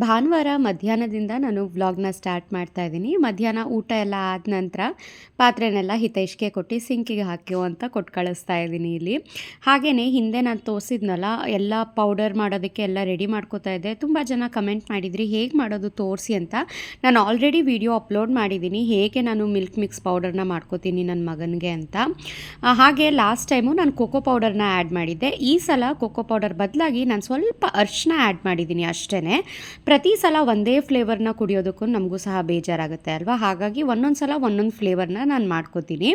ಭಾನುವಾರ ಮಧ್ಯಾಹ್ನದಿಂದ ನಾನು ವ್ಲಾಗ್ನ ಸ್ಟಾರ್ಟ್ ಮಾಡ್ತಾ ಇದ್ದೀನಿ. ಮಧ್ಯಾಹ್ನ ಊಟ ಎಲ್ಲ ಆದ ನಂತರ ಪಾತ್ರೆನೆಲ್ಲ ಹಿತೈಷ್ಗೆ ಕೊಟ್ಟು ಸಿಂಕಿಗೆ ಹಾಕಿ ಅಂತ ಕೊಟ್ಟು ಕಳಿಸ್ತಾ ಇದ್ದೀನಿ ಇಲ್ಲಿ. ಹಾಗೆಯೇ ಹಿಂದೆ ನಾನು ತೋರಿಸಿದ್ನಲ್ಲ, ಎಲ್ಲ ಪೌಡರ್ ಮಾಡೋದಕ್ಕೆ ಎಲ್ಲ ರೆಡಿ ಮಾಡ್ಕೋತಾ ಇದ್ದೆ. ತುಂಬ ಜನ ಕಮೆಂಟ್ ಮಾಡಿದ್ರಿ, ಹೇಗೆ ಮಾಡೋದು ತೋರಿಸಿ ಅಂತ. ನಾನು ಆಲ್ರೆಡಿ ವಿಡಿಯೋ ಅಪ್ಲೋಡ್ ಮಾಡಿದ್ದೀನಿ. ಹೇಗೆ ನಾನು ಮಿಲ್ಕ್ ಮಿಕ್ಸ್ ಪೌಡರ್ನ ಮಾಡ್ಕೋತೀನಿ ನನ್ನ ಮಗನಿಗೆ ಅಂತ. ಹಾಗೆ ಲಾಸ್ಟ್ ಟೈಮು ನಾನು ಕೋಕೋ ಪೌಡರ್ನ ಆ್ಯಡ್ ಮಾಡಿದ್ದೆ. ಈ ಸಲ ಕೋಕೋ ಪೌಡರ್ ಬದಲಾಗಿ ನಾನು ಸ್ವಲ್ಪ ಅರ್ಶನ ಆ್ಯಡ್ ಮಾಡಿದ್ದೀನಿ ಅಷ್ಟೇ ಪ್ರತಿ ಸಲ ಒಂದೇ ಫ್ಲೇವರ್ನ ಕುಡಿಯೋದಕ್ಕೂ ನಮಗೂ ಸಹ ಬೇಜಾರಾಗುತ್ತೆ ಅಲ್ವಾ? ಹಾಗಾಗಿ ಒಂದೊಂದು ಸಲ ಒಂದೊಂದು ಫ್ಲೇವರ್ನ ನಾನು ಮಾಡ್ಕೋತೀನಿ.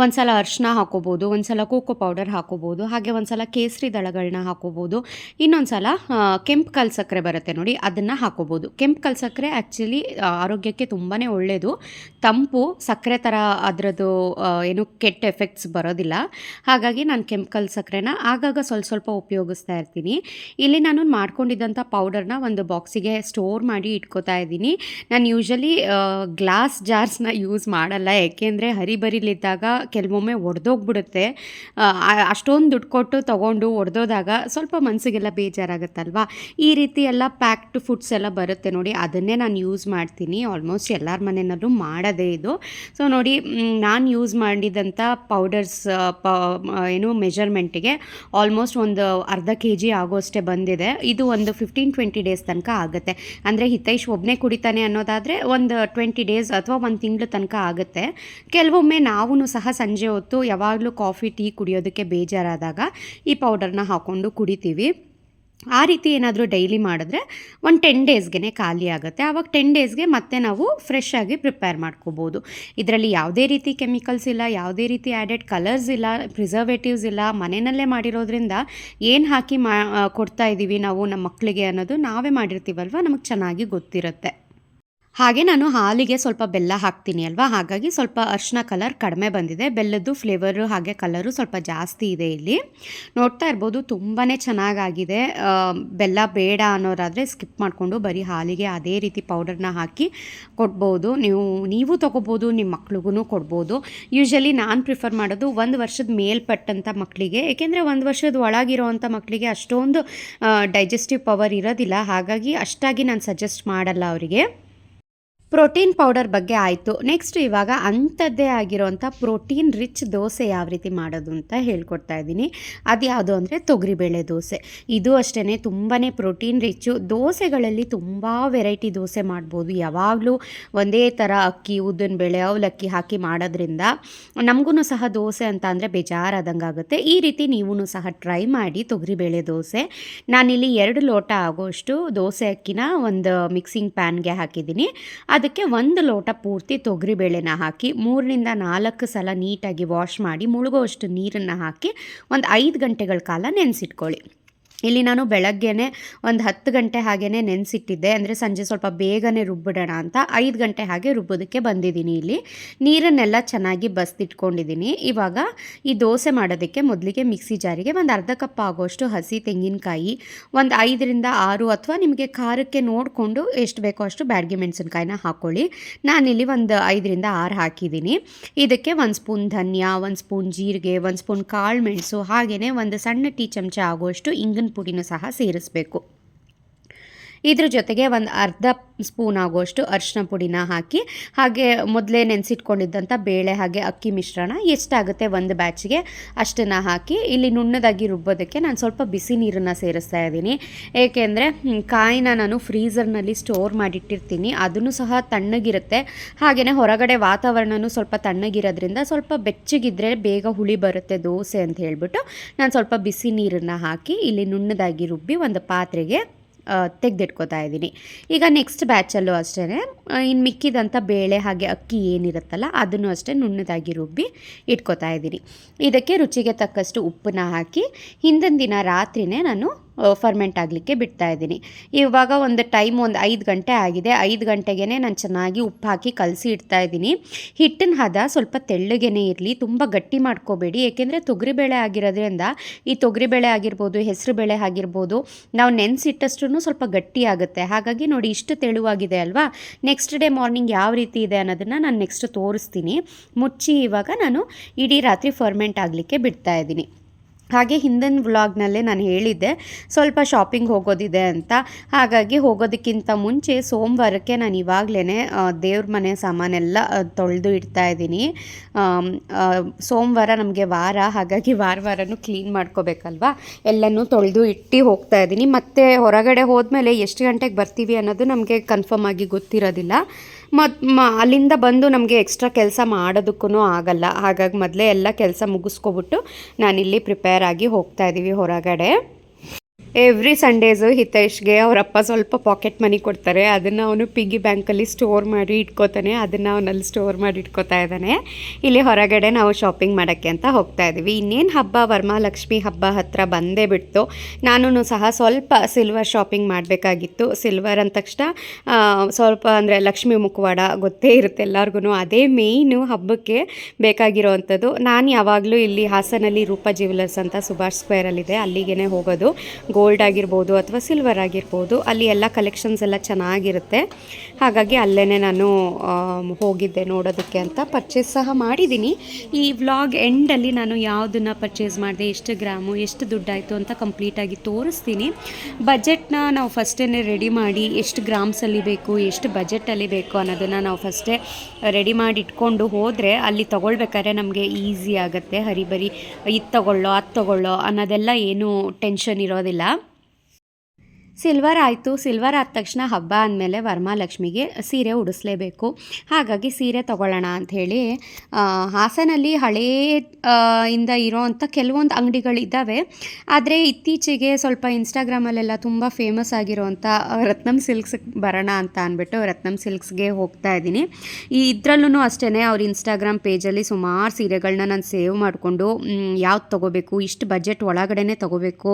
ಒಂದು ಸಲ ಹಾಕೋಬಹುದು ಹಾಕೋಬೋದು ಒಂದು ಕೋಕೋ ಪೌಡರ್ ಹಾಕೋಬೋದು, ಹಾಗೆ ಒಂದು ಸಲ ಕೇಸರಿ ದಳಗಳನ್ನ ಹಾಕೋಬೋದು. ಇನ್ನೊಂದು ಸಲ ಕೆಂಪು ಕಲ್ ಸಕ್ಕರೆ ಬರುತ್ತೆ ನೋಡಿ, ಅದನ್ನು ಹಾಕೋಬೋದು. ಕೆಂಪು ಕಲ್ ಸಕ್ಕರೆ ಆ್ಯಕ್ಚುಲಿ ಆರೋಗ್ಯಕ್ಕೆ ತುಂಬಾ ಒಳ್ಳೆಯದು ತಂಪು ಸಕ್ಕರೆ ಥರ ಅದರದ್ದು ಏನು ಕೆಟ್ಟ ಎಫೆಕ್ಟ್ಸ್ ಬರೋದಿಲ್ಲ. ಹಾಗಾಗಿ ನಾನು ಕೆಂಪು ಕಲ್ ಸಕ್ಕರೆನ ಆಗಾಗ ಸ್ವಲ್ಪ ಸ್ವಲ್ಪ ಉಪಯೋಗಿಸ್ತಾ ಇರ್ತೀನಿ. ಇಲ್ಲಿ ನಾನು ಮಾಡ್ಕೊಂಡಿದ್ದಂಥ ಪೌಡರ್ನ ಒಂದು ಬಾಕ್ಸಿಗೆ ಸ್ಟೋರ್ ಮಾಡಿ ಇಟ್ಕೋತಾ ಇದ್ದೀನಿ. ನಾನು ಯೂಶಲಿ ಗ್ಲಾಸ್ ಜಾರ್ಸ್ನ ಯೂಸ್ ಮಾಡಲ್ಲ. ಏಕೆಂದರೆ ಹರಿಬರಿಲಿದ್ದಾಗ ಕೆಲವೊಮ್ಮೆ ಒಡೆದೋಗ್ಬಿಡುತ್ತೆ. ಅಷ್ಟೊಂದು ದುಡ್ಡು ಕೊಟ್ಟು ತೊಗೊಂಡು ಒಡೆದೋದಾಗ ಸ್ವಲ್ಪ ಮನಸ್ಸಿಗೆಲ್ಲ ಬೇಜಾರಾಗುತ್ತಲ್ವಾ? ಈ ರೀತಿ ಎಲ್ಲ ಪ್ಯಾಕ್ಡ್ ಫುಡ್ಸ್ ಎಲ್ಲ ಬರುತ್ತೆ ನೋಡಿ, ಅದನ್ನೇ ನಾನು ಯೂಸ್ ಮಾಡ್ತೀನಿ. ಆಲ್ಮೋಸ್ಟ್ ಎಲ್ಲರ ಮನೆಯಲ್ಲೂ ಮಾಡೋದೇ ಇದು. ಸೊ ನೋಡಿ ನಾನು ಯೂಸ್ ಮಾಡಿದಂಥ ಪೌಡರ್ಸ್ ಪ ಏನು ಮೆಜರ್ಮೆಂಟಿಗೆ ಆಲ್ಮೋಸ್ಟ್ ಒಂದು ಅರ್ಧ ಕೆ ಜಿ ಆಗೋಷ್ಟೇ ಬಂದಿದೆ. ಇದು ಒಂದು ಫಿಫ್ಟೀನ್ ಟ್ವೆಂಟಿ ಡೇಸ್ ತನಕ ಆಗುತ್ತೆ. ಅಂದರೆ ಹಿತೈಷ್ ಒಬ್ಬನೇ ಕುಡಿತಾನೆ ಅನ್ನೋದಾದರೆ ಒಂದು ಟ್ವೆಂಟಿ ಡೇಸ್ ಅಥವಾ ಒಂದು ತಿಂಗಳು ತನಕ ಆಗುತ್ತೆ. ಕೆಲವೊಮ್ಮೆ ನಾವೂ ಸಹ ಸಂಜೆ ಹೊತ್ತು ಯಾವಾಗಲೂ ಕಾಫಿ, ಟೀ ಕುಡಿಯೋದಕ್ಕೆ ಬೇಜಾರಾದಾಗ ಈ ಪೌಡರ್ನ ಹಾಕ್ಕೊಂಡು ಕುಡಿತೀವಿ. ಆ ರೀತಿ ಏನಾದರೂ ಡೈಲಿ ಮಾಡಿದ್ರೆ ಒಂದು ಟೆನ್ ಡೇಸ್ಗೆ ಖಾಲಿ ಆಗುತ್ತೆ. ಆವಾಗ ಟೆನ್ ಡೇಸ್ಗೆ ಮತ್ತೆ ನಾವು ಫ್ರೆಶ್ ಆಗಿ ಪ್ರಿಪೇರ್ ಮಾಡ್ಕೋಬೋದು. ಇದರಲ್ಲಿ ಯಾವುದೇ ರೀತಿ ಕೆಮಿಕಲ್ಸ್ ಇಲ್ಲ, ಯಾವುದೇ ರೀತಿ ಆ್ಯಡೆಡ್ ಕಲರ್ಸ್ ಇಲ್ಲ, ಪ್ರಿಸರ್ವೇಟಿವ್ಸ್ ಇಲ್ಲ, ಮನೆಯಲ್ಲೇ ಮಾಡಿರೋದ್ರಿಂದ ಏನು ಹಾಕಿ ಮಾ, ಕೊಡ್ತಾ ಇದ್ದೀವಿ ನಾವು ನಮ್ಮ ಮಕ್ಕಳಿಗೆ ಅನ್ನೋದು ನಾವೇ ಮಾಡಿರ್ತೀವಲ್ವ? ನಮಗೆ ಚೆನ್ನಾಗಿ ಗೊತ್ತಿರುತ್ತೆ. ಹಾಗೆ ನಾನು ಹಾಲಿಗೆ ಸ್ವಲ್ಪ ಬೆಲ್ಲ ಹಾಕ್ತೀನಿ ಅಲ್ವಾ? ಹಾಗಾಗಿ ಸ್ವಲ್ಪ ಅರ್ಶಿನ ಕಲರ್ ಕಡಿಮೆ ಬಂದಿದೆ. ಬೆಲ್ಲದ್ದು ಫ್ಲೇವರು ಹಾಗೆ ಕಲರು ಸ್ವಲ್ಪ ಜಾಸ್ತಿ ಇದೆ ಇಲ್ಲಿ. ನೋಡ್ತಾ ಇರ್ಬೋದು ತುಂಬಾ ಚೆನ್ನಾಗಾಗಿದೆ. ಬೆಲ್ಲ ಬೇಡ ಅನ್ನೋರಾದರೆ ಸ್ಕಿಪ್ ಮಾಡಿಕೊಂಡು ಬರೀ ಹಾಲಿಗೆ ಅದೇ ರೀತಿ ಪೌಡರ್ನ ಹಾಕಿ ಕೊಡ್ಬೋದು. ನೀವು ನೀವು ತೊಗೋಬೋದು ನಿಮ್ಮ ಮಕ್ಳಿಗೂ ಕೊಡ್ಬೋದು. ಯೂಶಲಿ ನಾನು ಪ್ರಿಫರ್ ಮಾಡೋದು ಒಂದು ವರ್ಷದ ಮೇಲ್ಪಟ್ಟಂಥ ಮಕ್ಕಳಿಗೆ ಏಕೆಂದರೆ ಒಂದು ವರ್ಷದ ಒಳಗಿರೋವಂಥ ಮಕ್ಕಳಿಗೆ ಅಷ್ಟೊಂದು ಡೈಜೆಸ್ಟಿವ್ ಪವರ್ ಇರೋದಿಲ್ಲ. ಹಾಗಾಗಿ ಅಷ್ಟಾಗಿ ನಾನು ಸಜೆಸ್ಟ್ ಮಾಡಲ್ಲ ಅವರಿಗೆ. ಪ್ರೋಟೀನ್ ಪೌಡರ್ ಬಗ್ಗೆ ಆಯಿತು. ನೆಕ್ಸ್ಟ್ ಇವಾಗ ಅಂಥದ್ದೇ ಆಗಿರೋವಂಥ ಪ್ರೋಟೀನ್ ರಿಚ್ ದೋಸೆ ಯಾವ ರೀತಿ ಮಾಡೋದು ಅಂತ ಹೇಳ್ಕೊಡ್ತಾ ಇದ್ದೀನಿ. ಅದು ಯಾವುದು ಅಂದರೆ ತೊಗರಿಬೇಳೆ ದೋಸೆ. ಇದು ಅಷ್ಟೇ ತುಂಬಾ ಪ್ರೋಟೀನ್ ರಿಚ್ಚು ದೋಸೆಗಳಲ್ಲಿ ತುಂಬ ವೆರೈಟಿ ದೋಸೆ ಮಾಡ್ಬೋದು. ಯಾವಾಗಲೂ ಒಂದೇ ಥರ ಅಕ್ಕಿ ಉದ್ದಿನಬೇಳೆ ಅವಲಕ್ಕಿ ಹಾಕಿ ಮಾಡೋದ್ರಿಂದ ನಮಗೂ ಸಹ ದೋಸೆ ಅಂತ ಅಂದರೆ ಬೇಜಾರಾದಂಗೆ ಆಗುತ್ತೆ. ಈ ರೀತಿ ನೀವೂ ಸಹ ಟ್ರೈ ಮಾಡಿ ತೊಗರಿಬೇಳೆ ದೋಸೆ. ನಾನಿಲ್ಲಿ ಎರಡು ಲೋಟ ಆಗೋಷ್ಟು ದೋಸೆ ಅಕ್ಕಿನ ಒಂದು ಮಿಕ್ಸಿಂಗ್ ಪ್ಯಾನ್ಗೆ ಹಾಕಿದ್ದೀನಿ. ಅದಕ್ಕೆ ಒಂದು ಲೋಟ ಪೂರ್ತಿ ತೊಗರಿಬೇಳೆನ ಹಾಕಿ, ಮೂರರಿಂದ ನಾಲ್ಕು ಸಲ ನೀಟಾಗಿ ವಾಶ್ ಮಾಡಿ, ಮುಳುಗುವಷ್ಟು ನೀರನ್ನು ಹಾಕಿ, ಒಂದು ಐದು ಗಂಟೆಗಳ ಕಾಲ ನೆನೆಸಿಟ್ಕೊಳ್ಳಿ. ಇಲ್ಲಿ ನಾನು ಬೆಳಗ್ಗೆನೆ ಒಂದು ಹತ್ತು ಗಂಟೆ ಹಾಗೇ ನೆನೆಸಿಟ್ಟಿದ್ದೆ. ಅಂದರೆ ಸಂಜೆ ಸ್ವಲ್ಪ ಬೇಗನೆ ರುಬ್ಬಿಡೋಣ ಅಂತ. ಐದು ಗಂಟೆ ಹಾಗೆ ರುಬ್ಬೋದಕ್ಕೆ ಬಂದಿದ್ದೀನಿ ಇಲ್ಲಿ. ನೀರನ್ನೆಲ್ಲ ಚೆನ್ನಾಗಿ ಬಸ್ದಿಟ್ಕೊಂಡಿದ್ದೀನಿ. ಇವಾಗ ಈ ದೋಸೆ ಮಾಡೋದಕ್ಕೆ ಮೊದಲಿಗೆ ಮಿಕ್ಸಿ ಜಾರಿಗೆ ಒಂದು ಅರ್ಧ ಕಪ್ ಆಗೋಷ್ಟು ಹಸಿ ತೆಂಗಿನಕಾಯಿ, ಒಂದು ಐದರಿಂದ ಆರು ಅಥವಾ ನಿಮಗೆ ಖಾರಕ್ಕೆ ನೋಡಿಕೊಂಡು ಎಷ್ಟು ಬೇಕೋ ಅಷ್ಟು ಬ್ಯಾಡ್ಗೆ ಮೆಣಸಿನ್ಕಾಯಿನ ಹಾಕ್ಕೊಳ್ಳಿ ನಾನಿಲ್ಲಿ ಒಂದು ಐದರಿಂದ ಆರು ಹಾಕಿದ್ದೀನಿ. ಇದಕ್ಕೆ ಒಂದು ಸ್ಪೂನ್ ಧನಿಯಾ, ಒಂದು ಸ್ಪೂನ್ ಜೀರಿಗೆ, ಒಂದು ಸ್ಪೂನ್ ಕಾಳು ಮೆಣಸು ಹಾಗೆಯೇ ಒಂದು ಸಣ್ಣ ಟೀ ಚಮಚ ಆಗೋಷ್ಟು ಇಂಗಿನ ಪುಡಿನೂ ಸಹ ಸೇರಿಸ್ಬೇಕು ಇದ್ರ ಜೊತೆಗೆ ಒಂದು ಅರ್ಧ ಸ್ಪೂನ್ ಆಗುವಷ್ಟು ಅರಿಶಿನ ಪುಡಿನ ಹಾಕಿ, ಹಾಗೆ ಮೊದಲೇ ನೆನೆಸಿಟ್ಕೊಂಡಿದ್ದಂಥ ಬೇಳೆ ಹಾಗೆ ಅಕ್ಕಿ ಮಿಶ್ರಣ ಎಷ್ಟಾಗುತ್ತೆ ಒಂದು ಬ್ಯಾಚಿಗೆ ಅಷ್ಟನ್ನು ಹಾಕಿ, ಇಲ್ಲಿ ನುಣ್ಣದಾಗಿ ರುಬ್ಬೋದಕ್ಕೆ ನಾನು ಸ್ವಲ್ಪ ಬಿಸಿ ನೀರನ್ನು ಸೇರಿಸ್ತಾ ಇದ್ದೀನಿ. ಏಕೆಂದರೆ ಕಾಯಿನ ನಾನು ಫ್ರೀಝರ್ನಲ್ಲಿ ಸ್ಟೋರ್ ಮಾಡಿಟ್ಟಿರ್ತೀನಿ, ಅದನ್ನು ಸಹ ತಣ್ಣಗಿರುತ್ತೆ. ಹಾಗೆಯೇ ಹೊರಗಡೆ ವಾತಾವರಣನೂ ಸ್ವಲ್ಪ ತಣ್ಣಗಿರೋದ್ರಿಂದ ಸ್ವಲ್ಪ ಬೆಚ್ಚಗಿದ್ರೆ ಬೇಗ ಹುಳಿ ಬರುತ್ತೆ ದೋಸೆ ಅಂತ ಹೇಳಿಬಿಟ್ಟು ನಾನು ಸ್ವಲ್ಪ ಬಿಸಿ ನೀರನ್ನು ಹಾಕಿ, ಇಲ್ಲಿ ನುಣ್ಣದಾಗಿ ರುಬ್ಬಿ ಒಂದು ಪಾತ್ರೆಗೆ ತೆಗೆದಿಟ್ಕೋತಾ ಇದ್ದೀನಿ. ಈಗ ನೆಕ್ಸ್ಟ್ ಬ್ಯಾಚಲ್ಲೂ ಅಷ್ಟೇ ಇನ್ನು ಮಿಕ್ಕಿದಂಥ ಬೇಳೆ ಹಾಗೆ ಅಕ್ಕಿ ಏನಿರುತ್ತಲ್ಲ, ಅದನ್ನು ಅಷ್ಟೇ ನುಣ್ಣದಾಗಿ ರುಬ್ಬಿ ಇಟ್ಕೋತಾ ಇದ್ದೀನಿ. ಇದಕ್ಕೆ ರುಚಿಗೆ ತಕ್ಕಷ್ಟು ಉಪ್ಪನ್ನ ಹಾಕಿ, ಹಿಂದಿನ ದಿನ ರಾತ್ರಿನೇ ನಾನು ಫರ್ಮೆಂಟ್ ಆಗಲಿಕ್ಕೆ ಬಿಡ್ತಾ ಇದ್ದೀನಿ. ಇವಾಗ ಒಂದು ಟೈಮ್ ಒಂದು ಐದು ಗಂಟೆ ಆಗಿದೆ. ಐದು ಗಂಟೆಗೆ ನಾನು ಚೆನ್ನಾಗಿ ಉಪ್ಪು ಹಾಕಿ ಕಲಸಿ ಇಡ್ತಾ ಇದ್ದೀನಿ. ಹಿಟ್ಟಿನ ಹದ ಸ್ವಲ್ಪ ತೆಳ್ಳಗೇ ಇರಲಿ. ತುಂಬ ಗಟ್ಟಿ ಮಾಡ್ಕೋಬೇಡಿ. ಏಕೆಂದರೆ ತೊಗರಿಬೇಳೆ ಆಗಿರೋದ್ರಿಂದ ಈ ತೊಗರಿಬೇಳೆ ಆಗಿರ್ಬೋದು, ಹೆಸರುಬೇಳೆ ಆಗಿರ್ಬೋದು, ನಾವು ನೆನೆಸಿಟ್ಟಷ್ಟು ಸ್ವಲ್ಪ ಗಟ್ಟಿ ಆಗುತ್ತೆ. ಹಾಗಾಗಿ ನೋಡಿ ಇಷ್ಟು ತೆಳುವಾಗಿದೆ ಅಲ್ವಾ? ನೆಕ್ಸ್ಟ್ ಡೇ ಮಾರ್ನಿಂಗ್ ಯಾವ ರೀತಿ ಇದೆ ಅನ್ನೋದನ್ನು ನಾನು ನೆಕ್ಸ್ಟ್ ತೋರಿಸ್ತೀನಿ. ಮುಚ್ಚಿ ಇವಾಗ ನಾನು ಇಡೀ ರಾತ್ರಿ ಫರ್ಮೆಂಟ್ ಆಗಲಿಕ್ಕೆ ಬಿಡ್ತಾ ಇದ್ದೀನಿ. ಹಾಗೆ ಹಿಂದಿನ ವ್ಲಾಗ್ನಲ್ಲೇ ನಾನು ಹೇಳಿದ್ದೆ, ಸ್ವಲ್ಪ ಶಾಪಿಂಗ್ ಹೋಗೋದಿದೆ ಅಂತ. ಹಾಗಾಗಿ ಹೋಗೋದಕ್ಕಿಂತ ಮುಂಚೆ ಸೋಮವಾರಕ್ಕೆ ನಾನು ಇವಾಗಲೇ ದೇವ್ರ ಮನೆ ಸಾಮಾನೆಲ್ಲ ತೊಳೆದು ಇಡ್ತಾ ಇದ್ದೀನಿ. ಸೋಮವಾರ ನಮಗೆ ವಾರ, ಹಾಗಾಗಿ ವಾರ ವಾರನೂ ಕ್ಲೀನ್ ಮಾಡ್ಕೋಬೇಕಲ್ವಾ? ಎಲ್ಲನೂ ತೊಳೆದು ಇಟ್ಟು ಹೋಗ್ತಾ ಇದ್ದೀನಿ. ಮತ್ತು ಹೊರಗಡೆ ಹೋದ್ಮೇಲೆ ಎಷ್ಟು ಗಂಟೆಗೆ ಬರ್ತೀವಿ ಅನ್ನೋದು ನಮಗೆ ಕನ್ಫರ್ಮ್ ಆಗಿ ಗೊತ್ತಿರೋದಿಲ್ಲ. ಮತ್ತು ಮ, ಅಲ್ಲಿಂದ ಬಂದು ನಮಗೆ ಎಕ್ಸ್ಟ್ರಾ ಕೆಲಸ ಮಾಡೋದಕ್ಕೂ ಆಗಲ್ಲ. ಹಾಗಾಗಿ ಮೊದಲೇ ಎಲ್ಲ ಕೆಲಸ ಮುಗಿಸ್ಕೊಬಿಟ್ಟು ನಾನಿಲ್ಲಿ ಪ್ರಿಪೇರ್ ಆಗಿ ಹೋಗ್ತಾ ಇದ್ದೀವಿ ಹೊರಗಡೆ. ಎವ್ರಿ ಸಂಡೇಸು ಹಿತೇಶ್ಗೆ ಅವರಪ್ಪ ಸ್ವಲ್ಪ ಪಾಕೆಟ್ ಮನಿ ಕೊಡ್ತಾರೆ. ಅದನ್ನು ಅವನು ಪಿಗ್ಗಿ ಬ್ಯಾಂಕಲ್ಲಿ ಸ್ಟೋರ್ ಮಾಡಿ ಇಟ್ಕೋತಾನೆ. ಅದನ್ನು ಅವನಲ್ಲಿ ಸ್ಟೋರ್ ಮಾಡಿ ಇಟ್ಕೋತಾ ಇದ್ದಾನೆ. ಇಲ್ಲಿ ಹೊರಗಡೆ ನಾವು ಶಾಪಿಂಗ್ ಮಾಡೋಕ್ಕೆ ಅಂತ ಹೋಗ್ತಾ ಇದ್ದೀವಿ. ಇನ್ನೇನು ಹಬ್ಬ? ವರಮಹಾಲಕ್ಷ್ಮಿ ಹಬ್ಬ ಹತ್ರ ಬಂದೇ ಬಿಡ್ತು. ನಾನು ಸಹ ಸ್ವಲ್ಪ ಸಿಲ್ವರ್ ಶಾಪಿಂಗ್ ಮಾಡಬೇಕಾಗಿತ್ತು. ಸಿಲ್ವರ್ ಅಂದ ತಕ್ಷಣ ಸ್ವಲ್ಪ ಅಂದರೆ ಲಕ್ಷ್ಮಿ ಮುಖವಾಡ ಗೊತ್ತೇ ಇರುತ್ತೆ ಎಲ್ಲರಿಗೂ ಅದೇ ಮೇಯ್ನು ಹಬ್ಬಕ್ಕೆ ಬೇಕಾಗಿರೋವಂಥದ್ದು ನಾನು ಯಾವಾಗಲೂ ಇಲ್ಲಿ ಹಾಸನಲ್ಲಿ ರೂಪಾ ಜ್ಯುವೆಲರ್ಸ್ ಅಂತ ಸುಭಾಷ್ ಸ್ಕ್ವೇರಲ್ಲಿದೆ ಅಲ್ಲಿಗೆ ಹೋಗೋದು. ಗೋಲ್ಡ್ ಆಗಿರ್ಬೋದು ಅಥವಾ ಸಿಲ್ವರ್ ಆಗಿರ್ಬೋದು, ಅಲ್ಲಿ ಎಲ್ಲ ಕಲೆಕ್ಷನ್ಸ್ ಎಲ್ಲ ಚೆನ್ನಾಗಿರುತ್ತೆ. ಹಾಗಾಗಿ ಅಲ್ಲೇ ನಾನು ಹೋಗಿದ್ದೆ ನೋಡೋದಕ್ಕೆ ಅಂತ ಪರ್ಚೇಸ್ ಸಹ ಮಾಡಿದ್ದೀನಿ ಈ ವ್ಲಾಗ್ ಎಂಡಲ್ಲಿ ನಾನು ಯಾವುದನ್ನು ಪರ್ಚೇಸ್ ಮಾಡಿದೆ, ಎಷ್ಟು ಗ್ರಾಮು, ಎಷ್ಟು ದುಡ್ಡಾಯಿತು ಅಂತ ಕಂಪ್ಲೀಟಾಗಿ ತೋರಿಸ್ತೀನಿ. ಬಜೆಟ್ನ ನಾವು ಫಸ್ಟೇ ರೆಡಿ ಮಾಡಿ, ಎಷ್ಟು ಗ್ರಾಮ್ಸಲ್ಲಿ ಬೇಕು, ಎಷ್ಟು ಬಜೆಟಲ್ಲಿ ಬೇಕು ಅನ್ನೋದನ್ನು ನಾವು ಫಸ್ಟೇ ರೆಡಿ ಮಾಡಿ ಇಟ್ಕೊಂಡು ಹೋದರೆ ಅಲ್ಲಿ ತೊಗೊಳ್ಬೇಕಾದ್ರೆ ನಮಗೆ ಈಸಿ ಆಗುತ್ತೆ. ಹರಿಬರಿ, ಇದು ತಗೊಳ್ಳೋ, ಅದು ತಗೊಳ್ಳೋ ಅನ್ನೋದೆಲ್ಲ ಏನು ಟೆನ್ಷನ್ ಇರೋದಿಲ್ಲ. ಸಿಲ್ವರ್ ಆಯಿತು, ಸಿಲ್ವರ್ ಆದ ತಕ್ಷಣ ಹಬ್ಬ ಅಂದಮೇಲೆ ವರಮಹಾಲಕ್ಷ್ಮಿಗೆ ಸೀರೆ ಉಡಿಸ್ಲೇಬೇಕು. ಹಾಗಾಗಿ ಸೀರೆ ತಗೊಳ್ಳೋಣ ಅಂಥೇಳಿ ಹಾಸನಲ್ಲಿ ಹಳೇ ಇಂದ ಇರೋವಂಥ ಕೆಲವೊಂದು ಅಂಗಡಿಗಳಿದ್ದಾವೆ. ಆದರೆ ಇತ್ತೀಚೆಗೆ ಸ್ವಲ್ಪ ಇನ್ಸ್ಟಾಗ್ರಾಮಲ್ಲೆಲ್ಲ ತುಂಬ ಫೇಮಸ್ ಆಗಿರೋವಂಥ ರತ್ನಂ ಸಿಲ್ಕ್ಸ್ಗೆ ಬರೋಣ ಅಂತ ಅಂದ್ಬಿಟ್ಟು ರತ್ನಂ ಸಿಲ್ಕ್ಸ್ಗೆ ಹೋಗ್ತಾ ಇದ್ದೀನಿ. ಈ ಇದರಲ್ಲೂ ಅಷ್ಟೇ ಅವ್ರ ಇನ್ಸ್ಟಾಗ್ರಾಮ್ ಪೇಜಲ್ಲಿ ಸುಮಾರು ಸೀರೆಗಳನ್ನ ನಾನು ಸೇವ್ ಮಾಡಿಕೊಂಡು ಯಾವ್ದು ತೊಗೋಬೇಕು, ಇಷ್ಟು ಬಜೆಟ್ ಒಳಗಡೆನೇ ತೊಗೋಬೇಕು,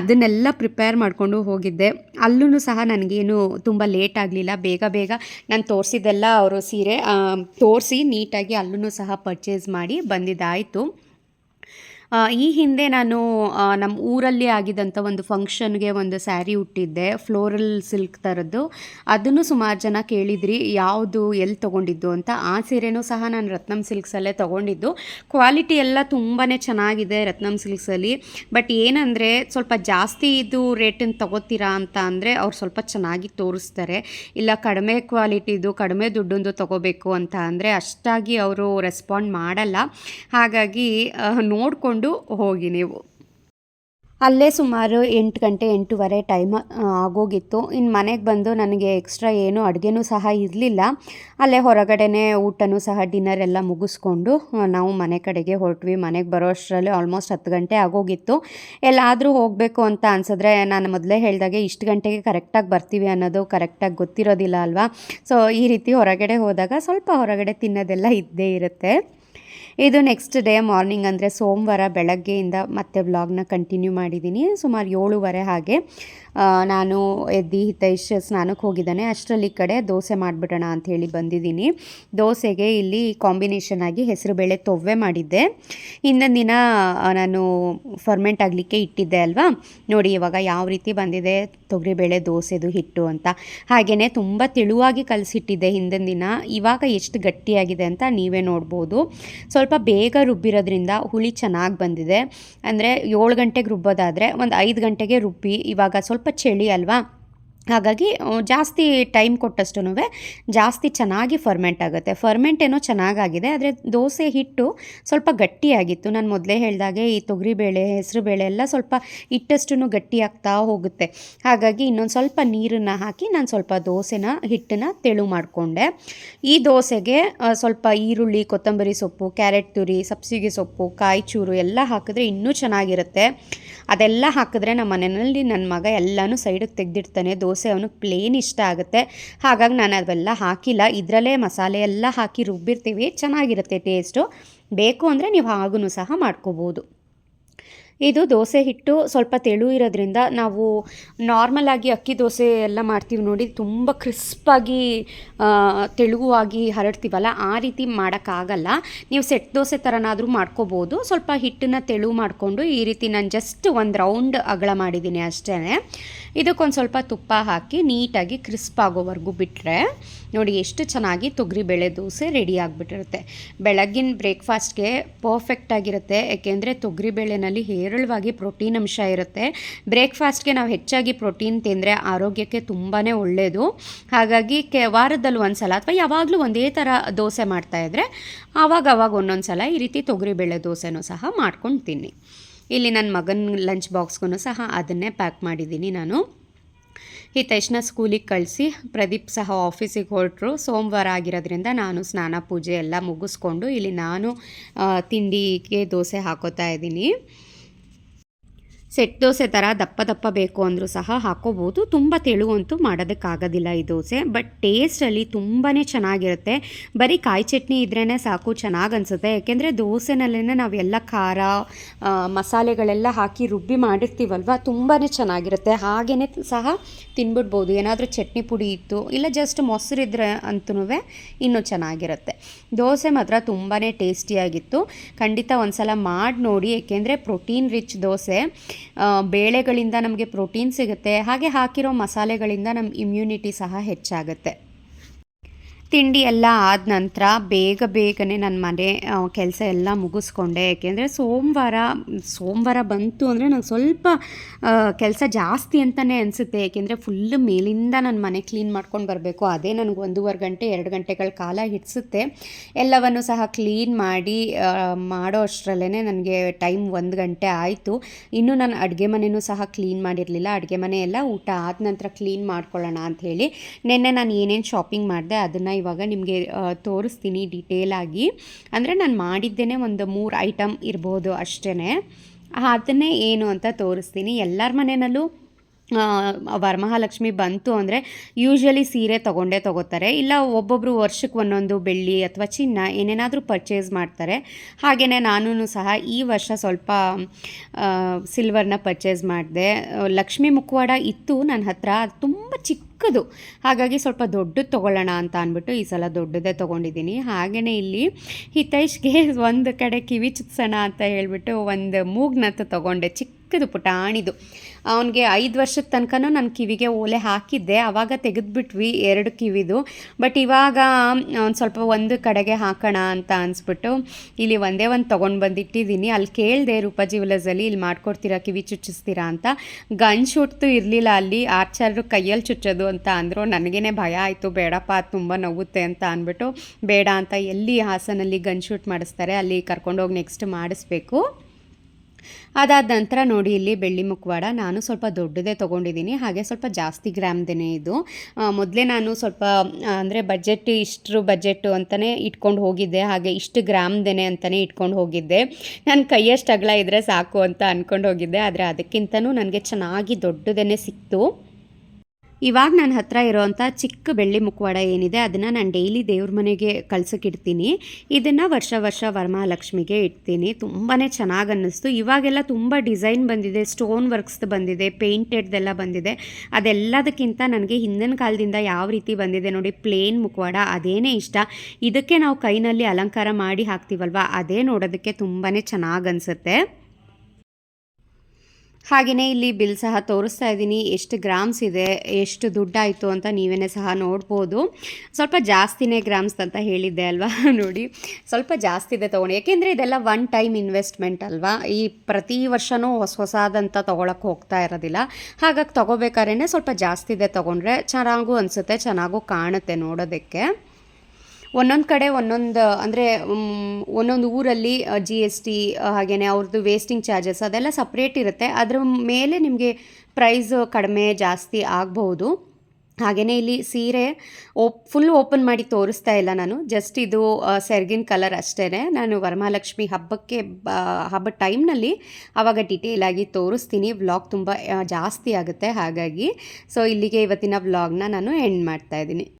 ಅದನ್ನೆಲ್ಲ ಪ್ರಿಪೇರ್ ಮಾಡಿಕೊಂಡು ಹೋಗಿದ್ದೆ. ಅಲ್ಲೂ ಸಹ ನನಗೇನು ತುಂಬ ಲೇಟ್ ಆಗಲಿಲ್ಲ. ಬೇಗ ಬೇಗ ನಾನು ತೋರಿಸಿದ್ದೆಲ್ಲ ಅವರು ಸೀರೆ ತೋರಿಸಿ ನೀಟಾಗಿ ಅಲ್ಲೂ ಸಹ ಪರ್ಚೇಸ್ ಮಾಡಿ ಬಂದಿದ್ದಾಯಿತು. ಈ ಹಿಂದೆ ನಾನು ನಮ್ಮ ಊರಲ್ಲಿ ಆಗಿದ್ದಂಥ ಒಂದು ಫಂಕ್ಷನ್ಗೆ ಒಂದು ಸ್ಯಾರಿ ಉಟ್ಟಿದ್ದೆ, ಫ್ಲೋರಲ್ ಸಿಲ್ಕ್ ಥರದ್ದು ಅದನ್ನು ಸುಮಾರು ಜನ ಕೇಳಿದ್ರಿ, ಯಾವುದು ಎಲ್ಲಿ ತೊಗೊಂಡಿದ್ದು ಅಂತ. ಆ ಸೀರೆನೂ ಸಹ ನಾನು ರತ್ನಂ ಸಿಲ್ಕ್ಸಲ್ಲೇ ತೊಗೊಂಡಿದ್ದು. ಕ್ವಾಲಿಟಿ ಎಲ್ಲ ತುಂಬಾ ಚೆನ್ನಾಗಿದೆ ರತ್ನಂ ಸಿಲ್ಕ್ಸಲ್ಲಿ. ಬಟ್ ಏನಂದರೆ, ಸ್ವಲ್ಪ ಜಾಸ್ತಿ ಇದು ರೇಟನ್ನು ತಗೋತೀರಾ ಅಂತ ಅಂದರೆ, ಅವ್ರು ಸ್ವಲ್ಪ ಚೆನ್ನಾಗಿ ತೋರಿಸ್ತಾರೆ. ಇಲ್ಲ, ಕಡಿಮೆ ಕ್ವಾಲಿಟಿದು, ಕಡಿಮೆ ದುಡ್ಡೊಂದು ತಗೋಬೇಕು ಅಂತ ಅಂದರೆ, ಅಷ್ಟಾಗಿ ಅವರು ರೆಸ್ಪಾಂಡ್ ಮಾಡಲ್ಲ. ಹಾಗಾಗಿ ನೋಡಿಕೊಂಡು ಹೋಗಿ ನೀವು. ಅಲ್ಲೇ ಸುಮಾರು ಎಂಟು ಗಂಟೆ ಎಂಟೂವರೆ ಟೈಮ್ ಆಗೋಗಿತ್ತು. ಇನ್ನು ಮನೆಗೆ ಬಂದು ನನಗೆ ಎಕ್ಸ್ಟ್ರಾ ಏನು ಅಡುಗೆನೂ ಸಹ ಇರಲಿಲ್ಲ. ಅಲ್ಲೇ ಹೊರಗಡೆನೇ ಊಟನೂ ಸಹ ಡಿನ್ನರ್ ಎಲ್ಲ ಮುಗಿಸ್ಕೊಂಡು ನಾವು ಮನೆ ಕಡೆಗೆ ಹೊರಟ್ವಿ. ಮನೆಗೆ ಬರೋ ಅಷ್ಟರಲ್ಲಿ ಆಲ್ಮೋಸ್ಟ್ ಹತ್ತು ಗಂಟೆ ಆಗೋಗಿತ್ತು. ಎಲ್ಲಾದರೂ ಹೋಗಬೇಕು ಅಂತ ಅನ್ಸಿದ್ರೆ ನಾನು ಮೊದಲೇ ಹೇಳಿದಾಗೆ ಇಷ್ಟು ಗಂಟೆಗೆ ಕರೆಕ್ಟಾಗಿ ಬರ್ತೀವಿ ಅನ್ನೋದು ಕರೆಕ್ಟಾಗಿ ಗೊತ್ತಿರೋದಿಲ್ಲ ಅಲ್ವಾ? ಸೊ, ಈ ರೀತಿ ಹೊರಗಡೆ ಹೋದಾಗ ಸ್ವಲ್ಪ ಹೊರಗಡೆ ತಿನ್ನೋದೆಲ್ಲ ಇದ್ದೇ ಇರುತ್ತೆ. ಇದು ನೆಕ್ಸ್ಟ್ ಡೇ ಮಾರ್ನಿಂಗ್ ಅಂದರೆ ಸೋಮವಾರ ಬೆಳಗ್ಗೆಯಿಂದ ಮತ್ತೆ ವ್ಲಾಗ್ನ ಕಂಟಿನ್ಯೂ ಮಾಡಿದ್ದೀನಿ ಸುಮಾರು ಏಳುವರೆ ಹಾಗೆ. ನಾನು ಎದ್ದಿ ಹಿತೈಷ್ ಸ್ನಾನಕ್ಕೆ ಹೋಗಿದ್ದಾನೆ. ಅಷ್ಟರಲ್ಲಿ ಈ ಕಡೆ ದೋಸೆ ಮಾಡಿಬಿಡೋಣ ಅಂಥೇಳಿ ಬಂದಿದ್ದೀನಿ. ದೋಸೆಗೆ ಇಲ್ಲಿ ಕಾಂಬಿನೇಷನ್ ಆಗಿ ಹೆಸರುಬೇಳೆ ತೊವ್ವೆ ಮಾಡಿದ್ದೆ. ಹಿಂದಿನ ದಿನ ನಾನು ಫರ್ಮೆಂಟ್ ಆಗಲಿಕ್ಕೆ ಇಟ್ಟಿದ್ದೆ ಅಲ್ವಾ? ನೋಡಿ, ಇವಾಗ ಯಾವ ರೀತಿ ಬಂದಿದೆ ತೊಗರಿಬೇಳೆ ದೋಸೆದು ಹಿಟ್ಟು ಅಂತ. ಹಾಗೆಯೇ ತುಂಬ ತೆಳುವಾಗಿ ಕಲಸಿಟ್ಟಿದ್ದೆ ಹಿಂದಿನ ದಿನ. ಇವಾಗ ಎಷ್ಟು ಗಟ್ಟಿಯಾಗಿದೆ ಅಂತ ನೀವೇ ನೋಡ್ಬೋದು. ಸ್ವಲ್ಪ ಬೇಗ ರುಬ್ಬಿರೋದ್ರಿಂದ ಹುಳಿ ಚೆನ್ನಾಗಿ ಬಂದಿದೆ. ಅಂದರೆ ಏಳು ಗಂಟೆಗೆ ರುಬ್ಬೋದಾದರೆ ಒಂದು ಐದು ಗಂಟೆಗೆ ರುಬ್ಬಿ, ಇವಾಗ ಸ್ವಲ್ಪ ಚಳಿ ಅಲ್ವಾ? ಹಾಗಾಗಿ ಜಾಸ್ತಿ ಟೈಮ್ ಕೊಟ್ಟಷ್ಟು ಜಾಸ್ತಿ ಚೆನ್ನಾಗಿ ಫರ್ಮೆಂಟ್ ಆಗುತ್ತೆ. ಫರ್ಮೆಂಟ್ ಏನೋ ಚೆನ್ನಾಗಾಗಿದೆ, ಆದರೆ ದೋಸೆ ಹಿಟ್ಟು ಸ್ವಲ್ಪ ಗಟ್ಟಿಯಾಗಿತ್ತು. ನಾನು ಮೊದಲೇ ಹೇಳಿದಾಗೆ ಈ ತೊಗರಿಬೇಳೆ, ಹೆಸರುಬೇಳೆ ಎಲ್ಲ ಸ್ವಲ್ಪ ಹಿಟ್ಟಷ್ಟು ಗಟ್ಟಿಯಾಗ್ತಾ ಹೋಗುತ್ತೆ. ಹಾಗಾಗಿ ಇನ್ನೊಂದು ಸ್ವಲ್ಪ ನೀರನ್ನು ಹಾಕಿ ನಾನು ಸ್ವಲ್ಪ ದೋಸೆನ, ಹಿಟ್ಟನ್ನ ತೆಳು ಮಾಡಿಕೊಂಡೆ. ಈ ದೋಸೆಗೆ ಸ್ವಲ್ಪ ಈರುಳ್ಳಿ, ಕೊತ್ತಂಬರಿ ಸೊಪ್ಪು, ಕ್ಯಾರೆಟ್ ತುರಿ, ಸಬ್ಸಿಗೆ ಸೊಪ್ಪು ಕಾಯಿ ಚೂರು ಎಲ್ಲ ಹಾಕಿದ್ರೆ ಇನ್ನೂ ಚೆನ್ನಾಗಿರುತ್ತೆ. ಅದೆಲ್ಲ ಹಾಕಿದ್ರೆ ನಮ್ಮ ಮನೆಯಲ್ಲಿ ನನ್ನ ಮಗ ಎಲ್ಲನೂ ಸೈಡಿಗೆ ತೆಗೆದಿಡ್ತಾನೆ. ದೋಸೆ ಅವನಿಗೆ ಪ್ಲೇನ್ ಇಷ್ಟ ಆಗುತ್ತೆ. ಹಾಗಾಗಿ ನಾನು ಅದೆಲ್ಲ ಹಾಕಿಲ್ಲ. ಇದರಲ್ಲೇ ಮಸಾಲೆ ಎಲ್ಲ ಹಾಕಿ ರುಬ್ಬಿರ್ತೀವಿ. ಚೆನ್ನಾಗಿರುತ್ತೆ ಟೇಸ್ಟು ಬೇಕು ಅಂದರೆ ನೀವು ಹಾಗೂ ಸಹ ಮಾಡ್ಕೋಬೋದು. ಇದು ದೋಸೆ ಹಿಟ್ಟು ಸ್ವಲ್ಪ ತೆಳು ಇರೋದ್ರಿಂದ ನಾವು ನಾರ್ಮಲಾಗಿ ಅಕ್ಕಿ ದೋಸೆ ಎಲ್ಲ ಮಾಡ್ತೀವಿ ನೋಡಿ. ತುಂಬ ಕ್ರಿಸ್ಪಾಗಿ ತೆಳುವಾಗಿ ಹರಡ್ತೀವಲ್ಲ, ಆ ರೀತಿ ಮಾಡೋಕ್ಕಾಗಲ್ಲ. ನೀವು ಸೆಟ್ ದೋಸೆ ಥರನಾದರೂ ಮಾಡ್ಕೋಬೋದು. ಸ್ವಲ್ಪ ಹಿಟ್ಟನ್ನ ತೆಳು ಮಾಡಿಕೊಂಡು ಈ ರೀತಿ ನಾನು ಜಸ್ಟ್ ಒಂದು ರೌಂಡ್ ಅಗಳ ಮಾಡಿದ್ದೀನಿ ಅಷ್ಟೇ ಇದಕ್ಕೊಂದು ಸ್ವಲ್ಪ ತುಪ್ಪ ಹಾಕಿ ನೀಟಾಗಿ ಕ್ರಿಸ್ಪ್ ಆಗೋವರೆಗೂ ಬಿಟ್ಟರೆ ನೋಡಿ, ಎಷ್ಟು ಚೆನ್ನಾಗಿ ತೊಗರಿಬೇಳೆ ದೋಸೆ ರೆಡಿ ಆಗಿಬಿಟ್ಟಿರುತ್ತೆ. ಬೆಳಗ್ಗಿನ ಬ್ರೇಕ್ಫಾಸ್ಟ್ಗೆ ಪರ್ಫೆಕ್ಟ್ ಆಗಿರುತ್ತೆ. ಏಕೆಂದರೆ ತೊಗರಿಬೇಳೆನಲ್ಲಿ ಹೇರ್ ಹೇರಳವಾಗಿ ಪ್ರೋಟೀನ್ ಅಂಶ ಇರುತ್ತೆ. ಬ್ರೇಕ್ಫಾಸ್ಟ್ಗೆ ನಾವು ಹೆಚ್ಚಾಗಿ ಪ್ರೋಟೀನ್ ತಿಂದರೆ ಆರೋಗ್ಯಕ್ಕೆ ತುಂಬಾ ಒಳ್ಳೆಯದು ಹಾಗಾಗಿ ಕೆ, ವಾರದಲ್ಲಿ ಒಂದು ಸಲ ಅಥವಾ ಯಾವಾಗಲೂ ಒಂದೇ ಥರ ದೋಸೆ ಮಾಡ್ತಾಯಿದ್ರೆ ಆವಾಗ ಅವಾಗ ಒಂದೊಂದು ಸಲ ಈ ರೀತಿ ತೊಗರಿಬೇಳೆ ದೋಸೆನೂ ಸಹ ಮಾಡ್ಕೊಂಡು ತಿನ್ನಿ. ಇಲ್ಲಿ ನನ್ನ ಮಗನ ಲಂಚ್ ಬಾಕ್ಸ್ಗೂ ಸಹ ಅದನ್ನೇ ಪ್ಯಾಕ್ ಮಾಡಿದ್ದೀನಿ ನಾನು. ಹಿತೈಷ್ನ ಸ್ಕೂಲಿಗೆ ಕಳಿಸಿ ಪ್ರದೀಪ್ ಸಹ ಆಫೀಸಿಗೆ ಹೊರಟರು. ಸೋಮವಾರ ಆಗಿರೋದ್ರಿಂದ ನಾನು ಸ್ನಾನ ಪೂಜೆ ಎಲ್ಲ ಮುಗಿಸ್ಕೊಂಡು ಇಲ್ಲಿ ನಾನು ತಿಂಡಿಗೆ ದೋಸೆ ಹಾಕೋತಾ ಇದ್ದೀನಿ. ಸೆಟ್ ದೋಸೆ ಥರ ದಪ್ಪ ದಪ್ಪ ಬೇಕು ಅಂದರೂ ಸಹ ಹಾಕೋಬೋದು. ತುಂಬ ತೆಳು ಅಂತೂ ಮಾಡೋದಕ್ಕಾಗೋದಿಲ್ಲ ಈ ದೋಸೆ. ಬಟ್ ಟೇಸ್ಟಲ್ಲಿ ತುಂಬಾ ಚೆನ್ನಾಗಿರುತ್ತೆ. ಬರೀ ಕಾಯಿ ಚಟ್ನಿ ಇದ್ರೇ ಸಾಕು ಚೆನ್ನಾಗಿ ಅನಿಸುತ್ತೆ ಯಾಕೆಂದರೆ ದೋಸೆನಲ್ಲೇ ನಾವೆಲ್ಲ ಖಾರ ಮಸಾಲೆಗಳೆಲ್ಲ ಹಾಕಿ ರುಬ್ಬಿ ಮಾಡಿರ್ತೀವಲ್ವ ತುಂಬಾ ಚೆನ್ನಾಗಿರುತ್ತೆ. ಹಾಗೇ ಸಹ ತಿನ್ಬಿಡ್ಬೋದು. ಏನಾದರೂ ಚಟ್ನಿ ಪುಡಿ ಇತ್ತು, ಇಲ್ಲ ಜಸ್ಟ್ ಮೊಸರಿದ್ರೆ ಅಂತೂ ಇನ್ನೂ ಚೆನ್ನಾಗಿರುತ್ತೆ. ದೋಸೆ ಮಾತ್ರ ತುಂಬಾ ಟೇಸ್ಟಿಯಾಗಿತ್ತು ಖಂಡಿತ ಒಂದು ಸಲ ಮಾಡಿ ನೋಡಿ ಏಕೆಂದರೆ ಪ್ರೋಟೀನ್ ರಿಚ್ ದೋಸೆ. ಬೇಳೆಗಳಿಂದ ನಮಗೆ ಪ್ರೋಟೀನ್ ಸಿಗುತ್ತೆ. ಹಾಗೆ ಹಾಕಿರೋ ಮಸಾಲೆಗಳಿಂದ ನಮ್ಮ ಇಮ್ಯುನಿಟಿ ಸಹ ಹೆಚ್ಚಾಗುತ್ತೆ. ತಿಂಡಿ ಎಲ್ಲ ಆದ ನಂತರ ಬೇಗ ಬೇಗನೆ ನನ್ನ ಮನೆ ಕೆಲಸ ಎಲ್ಲ ಮುಗಿಸ್ಕೊಂಡೆ. ಏಕೆಂದರೆ ಸೋಮವಾರ ಸೋಮವಾರ ಬಂತು ಅಂದರೆ ನಂಗೆ ಸ್ವಲ್ಪ ಕೆಲಸ ಜಾಸ್ತಿ ಅಂತಲೇ ಅನಿಸುತ್ತೆ. ಏಕೆಂದರೆ ಫುಲ್ ಮೇಲಿಂದ ನನ್ನ ಮನೆ ಕ್ಲೀನ್ ಮಾಡ್ಕೊಂಡು ಬರಬೇಕು. ಅದೇ ನನಗೆ ಒಂದೂವರೆ ಗಂಟೆ, ಎರಡು ಗಂಟೆಗಳ ಕಾಲ ಹಿಡಿಸುತ್ತೆ. ಎಲ್ಲವನ್ನು ಸಹ ಕ್ಲೀನ್ ಮಾಡಿ ಮಾಡೋ ಅಷ್ಟರಲ್ಲೇ ನನಗೆ ಟೈಮ್ ಒಂದು ಗಂಟೆ ಆಯಿತು. ಇನ್ನೂ ನಾನು ಅಡುಗೆ ಮನೆಯೂ ಸಹ ಕ್ಲೀನ್ ಮಾಡಿರಲಿಲ್ಲ. ಅಡುಗೆ ಮನೆ ಎಲ್ಲ ಊಟ ಆದ ನಂತರ ಕ್ಲೀನ್ ಮಾಡ್ಕೊಳ್ಳೋಣ ಅಂತ ಹೇಳಿ. ನಿನ್ನೆ ನಾನು ಏನೇನು ಶಾಪಿಂಗ್ ಮಾಡಿದೆ, ಅದನ್ನು ಇವಾಗ ನಿಮಗೆ ತೋರಿಸ್ತೀನಿ ಡೀಟೇಲಾಗಿ ಅಂದರೆ ನಾನು ಮಾಡಿದ್ದೇನೆ ಒಂದು ಮೂರು ಐಟಮ್ ಇರ್ಬೋದು ಅಷ್ಟೇ ಅದನ್ನೇ ಏನು ಅಂತ ತೋರಿಸ್ತೀನಿ. ಎಲ್ಲರ ಮನೆಯಲ್ಲೂ ವರಮಹಾಲಕ್ಷ್ಮಿ ಬಂತು ಅಂದರೆ ಯೂಶ್ವಲಿ ಸೀರೆ ತೊಗೊಂಡೇ ತೊಗೋತಾರೆ. ಇಲ್ಲ ಒಬ್ಬೊಬ್ಬರು ವರ್ಷಕ್ಕೆ ಒಂದೊಂದು ಬೆಳ್ಳಿ ಅಥವಾ ಚಿನ್ನ ಏನೇನಾದರೂ ಪರ್ಚೇಸ್ ಮಾಡ್ತಾರೆ. ಹಾಗೆಯೇ ನಾನು ಸಹ ಈ ವರ್ಷ ಸ್ವಲ್ಪ ಸಿಲ್ವರ್ನ ಪರ್ಚೇಸ್ ಮಾಡಿದೆ. ಲಕ್ಷ್ಮಿ ಮುಖವಾಡ ಇತ್ತು ನನ್ನ ಹತ್ರ. ತುಂಬ ಚಿಕ್ಕದು ಹಾಗಾಗಿ ಸ್ವಲ್ಪ ದೊಡ್ಡದು ತೊಗೊಳ್ಳೋಣ ಅಂತ ಅಂದ್ಬಿಟ್ಟು ಈ ಸಲ ದೊಡ್ಡದೇ ತೊಗೊಂಡಿದ್ದೀನಿ. ಹಾಗೆಯೇ ಇಲ್ಲಿ ಹಿತೈಷ್ಗೆ ಒಂದು ಕಡೆ ಕಿವಿ ಚುತ್ಸೋಣ ಅಂತ ಹೇಳಿಬಿಟ್ಟು ಒಂದು ಮೂಗ್ನತ್ತು ತೊಗೊಂಡೆ, ಚಿಕ್ಕದು ಪುಟಾಣಿದು. ಅವನಿಗೆ ಐದು ವರ್ಷದ ತನಕನೂ ನಾನು ಕಿವಿಗೆ ಓಲೆ ಹಾಕಿದ್ದೆ ಆವಾಗ ತೆಗೆದುಬಿಟ್ವಿ ಎರಡು ಕಿವಿದು. ಬಟ್ ಇವಾಗ ಒಂದು ಸ್ವಲ್ಪ ಒಂದು ಕಡೆಗೆ ಹಾಕೋಣ ಅಂತ ಅನಿಸ್ಬಿಟ್ಟು ಇಲ್ಲಿ ಒಂದೇ ಒಂದು ತೊಗೊಂಡು ಬಂದಿಟ್ಟಿದ್ದೀನಿ. ಅಲ್ಲಿ ಕೇಳಿದೆ ರೂಪಾ ಜ್ಯುವೆಲರ್ಸಲ್ಲಿ ಇಲ್ಲಿ ಮಾಡ್ಕೊಡ್ತೀರಾ, ಕಿವಿ ಚುಚ್ಚಿಸ್ತೀರಾ ಅಂತ. ಗನ್ ಶೂಟ್ತು ಇರಲಿಲ್ಲ ಅಲ್ಲಿ ಆರ್ಚಾರರು ಕೈಯಲ್ಲಿ ಚುಚ್ಚೋದು ಅಂತ ಅಂದರು ನನಗೇ ಭಯ ಆಯಿತು, ಬೇಡಪ್ಪ, ಅದು ತುಂಬ ನೋವುತ್ತೆ ಅಂತ ಅಂದ್ಬಿಟ್ಟು ಬೇಡ ಅಂತ ಎಲ್ಲಿ ಹಾಸನಲ್ಲಿ ಗನ್ ಶೂಟ್ ಮಾಡಿಸ್ತಾರೆ ಅಲ್ಲಿ ಕರ್ಕೊಂಡೋಗಿ ನೆಕ್ಸ್ಟ್ ಮಾಡಿಸ್ಬೇಕು. ಅದಾದ ನಂತರ ನೋಡಿ ಇಲ್ಲಿ ಬೆಳ್ಳಿ ಮುಖವಾಡ ನಾನು ಸ್ವಲ್ಪ ದೊಡ್ಡದೇ ತೊಗೊಂಡಿದ್ದೀನಿ, ಹಾಗೆ ಸ್ವಲ್ಪ ಜಾಸ್ತಿ ಗ್ರಾಮ್ದೇ ಇದು. ಮೊದಲೇ ನಾನು ಸ್ವಲ್ಪ ಅಂದರೆ ಬಜೆಟ್ ಇಷ್ಟರು ಬಜೆಟ್ ಅಂತಲೇ ಇಟ್ಕೊಂಡು ಹೋಗಿದ್ದೆ, ಹಾಗೆ ಇಷ್ಟು ಗ್ರಾಮ್ದೇ ಅಂತಲೇ ಇಟ್ಕೊಂಡು ಹೋಗಿದ್ದೆ. ನನ್ನ ಕೈಯಷ್ಟು ಅಗಲ ಇದ್ದರೆ ಸಾಕು ಅಂತ ಅಂದ್ಕೊಂಡು ಹೋಗಿದ್ದೆ, ಆದರೆ ಅದಕ್ಕಿಂತನೂ ನನಗೆ ಚೆನ್ನಾಗಿ ದೊಡ್ಡದೇ ಸಿಕ್ತು. ಇವಾಗ ನನ್ನ ಹತ್ರ ಇರೋವಂಥ ಚಿಕ್ಕ ಬೆಳ್ಳಿ ಮುಖವಾಡ ಏನಿದೆ, ಅದನ್ನು ನಾನು ಡೈಲಿ ದೇವ್ರ ಮನೆಗೆ ಕಳ್ಸೋಕ್ಕಿಡ್ತೀನಿ ಇದನ್ನು ವರ್ಷ ವರ್ಷ ವರಮಹಾಲಕ್ಷ್ಮಿಗೆ ಇಡ್ತೀನಿ. ತುಂಬಾ ಚೆನ್ನಾಗಿ ಅನ್ನಿಸ್ತು. ಇವಾಗೆಲ್ಲ ತುಂಬ ಡಿಸೈನ್ ಬಂದಿದೆ ಸ್ಟೋನ್ ವರ್ಕ್ಸ್ದು ಬಂದಿದೆ ಪೇಂಟೆಡ್ದೆಲ್ಲ ಬಂದಿದೆ. ಅದೆಲ್ಲದಕ್ಕಿಂತ ನನಗೆ ಹಿಂದಿನ ಕಾಲದಿಂದ ಯಾವ ರೀತಿ ಬಂದಿದೆ ನೋಡಿ ಪ್ಲೇನ್ ಮುಖವಾಡ ಅದೇನೇ ಇಷ್ಟ. ಇದಕ್ಕೆ ನಾವು ಕೈನಲ್ಲಿ ಅಲಂಕಾರ ಮಾಡಿ ಹಾಕ್ತೀವಲ್ವ, ಅದೇ ನೋಡೋದಕ್ಕೆ ತುಂಬಾ ಚೆನ್ನಾಗಿ ಅನಿಸುತ್ತೆ. ಹಾಗೆಯೇ ಇಲ್ಲಿ ಬಿಲ್ ಸಹ ತೋರಿಸ್ತಾ ಇದ್ದೀನಿ. ಎಷ್ಟು ಗ್ರಾಮ್ಸ್ ಇದೆ, ಎಷ್ಟು ದುಡ್ಡಾಯಿತು ಅಂತ ನೀವೇ ಸಹ ನೋಡ್ಬೋದು. ಸ್ವಲ್ಪ ಜಾಸ್ತಿನೇ ಗ್ರಾಮ್ಸ್ ಅಂತ ಹೇಳಿದ್ದೆ ಅಲ್ವಾ? ನೋಡಿ, ಸ್ವಲ್ಪ ಜಾಸ್ತಿ ಇದೆ ತೊಗೊಂಡು. ಯಾಕೆಂದರೆ ಇದೆಲ್ಲ ಒನ್ ಟೈಮ್ ಇನ್ವೆಸ್ಟ್ಮೆಂಟ್ ಅಲ್ವಾ? ಈ ಪ್ರತಿ ವರ್ಷವೂ ಹೊಸ ಹೊಸದಂತ ತೊಗೊಳಕ್ಕೆ ಹೋಗ್ತಾ ಇರೋದಿಲ್ಲ. ಹಾಗಾಗಿ ತೊಗೋಬೇಕಾದ್ರೆ ಸ್ವಲ್ಪ ಜಾಸ್ತಿ ಇದೆ ತೊಗೊಂಡ್ರೆ ಚೆನ್ನಾಗೂ ಅನಿಸುತ್ತೆ, ಚೆನ್ನಾಗೂ ಕಾಣುತ್ತೆ ನೋಡೋದಕ್ಕೆ. ಒಂದೊಂದು ಕಡೆ ಒಂದೊಂದು, ಅಂದರೆ ಒಂದೊಂದು ಊರಲ್ಲಿ ಜಿ ಎಸ್ ಟಿ ಹಾಗೆಯೇ ಅವ್ರದ್ದು ವೇಸ್ಟಿಂಗ್ ಚಾರ್ಜಸ್ ಅದೆಲ್ಲ ಸಪ್ರೇಟ್ ಇರುತ್ತೆ. ಅದ್ರ ಮೇಲೆ ನಿಮಗೆ ಪ್ರೈಸ್ ಕಡಿಮೆ ಜಾಸ್ತಿ ಆಗಬಹುದು. ಹಾಗೆಯೇ ಇಲ್ಲಿ ಸೀರೆ ಓಪ್ ಫುಲ್ ಓಪನ್ ಮಾಡಿ ತೋರಿಸ್ತಾ ಇಲ್ಲ ನಾನು. ಜಸ್ಟ್ ಇದು ಸೆರ್ಗಿನ ಕಲರ್ ಅಷ್ಟೇ ನಾನು ವರಮಹಾಲಕ್ಷ್ಮಿ ಹಬ್ಬಕ್ಕೆ ಹಬ್ಬದ ಟೈಮ್ನಲ್ಲಿ ಆವಾಗ ಡಿಟೇಲ್ ಆಗಿ ತೋರಿಸ್ತೀನಿ. ವ್ಲಾಗ್ ತುಂಬ ಜಾಸ್ತಿ ಆಗುತ್ತೆ ಹಾಗಾಗಿ. ಸೊ ಇಲ್ಲಿಗೆ ಇವತ್ತಿನ ವ್ಲಾಗ್ನ ನಾನು ಎಂಡ್ ಮಾಡ್ತಾ ಇದ್ದೀನಿ.